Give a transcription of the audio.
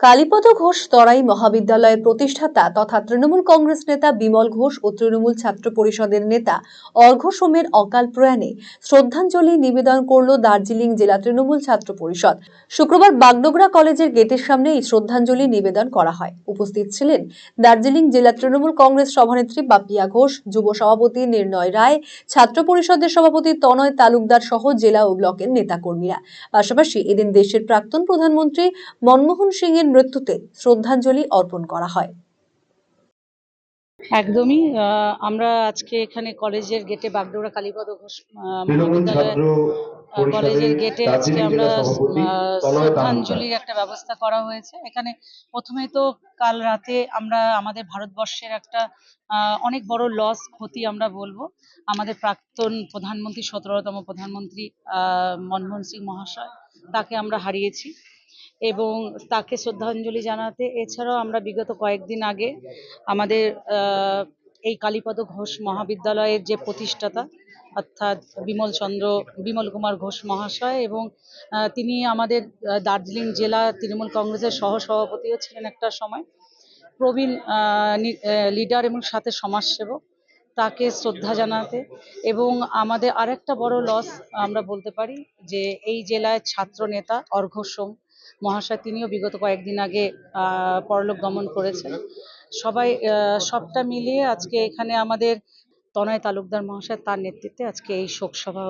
কালীপদ ঘোষ তরাই মহাবিদ্যালয়ের প্রতিষ্ঠাতা তথা তৃণমূল কংগ্রেস নেতা বিমল ঘোষ ও তৃণমূল ছাত্র পরিষদের নেতা অর্ঘ্য সোমের অকাল প্রয়াণে শ্রদ্ধাঞ্জলি নিবেদন করল দার্জিলিং জেলা তৃণমূল ছাত্র পরিষদ। শুক্রবার বাগডোগরা কলেজের গেটের সামনে এই শ্রদ্ধাঞ্জলি নিবেদন করা হয়। উপস্থিত ছিলেন দার্জিলিং জেলা তৃণমূল কংগ্রেস সভানেত্রী বাপিয়া ঘোষ, যুব সভাপতি নির্ণয় রায়, ছাত্র পরিষদের সভাপতি তনয় তালুকদার সহ জেলা ও ব্লকের নেতাকর্মীরা। পাশাপাশি এদিন দেশের প্রাক্তন প্রধানমন্ত্রী মনমোহন সিং এর মৃত্যুতে শ্রদ্ধাঞ্জলি অর্পণ করা হয়। একদমই আহ, আমরা আজকে এখানে কলেজের গেটে বাগডোগরা কালীপদ ঘোষ আহ, তৃণমূল মহাবিদ্যালয়ে ছাত্র আহ, কলেজের গেটে আজকে আমরা শ্রদ্ধাঞ্জলির একটা ব্যবস্থা করা হয়েছে। এখানে প্রথমে তো কাল রাতে আমরা আমাদের ভারতবর্ষের একটা আহ, অনেক বড় লস ক্ষতি আমরা বলব। আমাদের প্রাক্তন প্রধানমন্ত্রী সতেরোতম প্রধানমন্ত্রী আহ, মনমোহন সিং মহাশয় তাকে আমরা হারিয়েছি। এবং তাকে শ্রদ্ধাঞ্জলি জানাতে, এছাড়াও আমরা বিগত কয়েকদিন আগে আমাদের এই কালীপদ ঘোষ মহাবিদ্যালয়ের যে প্রতিষ্ঠাতা, অর্থাৎ বিমল চন্দ্র, বিমল কুমার ঘোষ মহাশয় এবং তিনি আমাদের দার্জিলিং জেলা তৃণমূল কংগ্রেসের সহ সভাপতিও ছিলেন একটা সময়। প্রবীণ লিডার এবং সাথে সমাজসেবক। তাকে শ্রদ্ধা জানাতে এবং আমাদের আরেকটা বড় লস আমরা বলতে পারি যে এই জেলায় ছাত্র নেতা অর্ঘ্য সোম মহাশয়, তিনিও বিগত কয়েকদিন আগে পরলোক গমন করেছেন। সবাই সবটা মিলিয়ে আজকে এখানে আমাদের তনয় তালুকদার মহাশয় তার নেতৃত্বে আজকে এই শোক সভা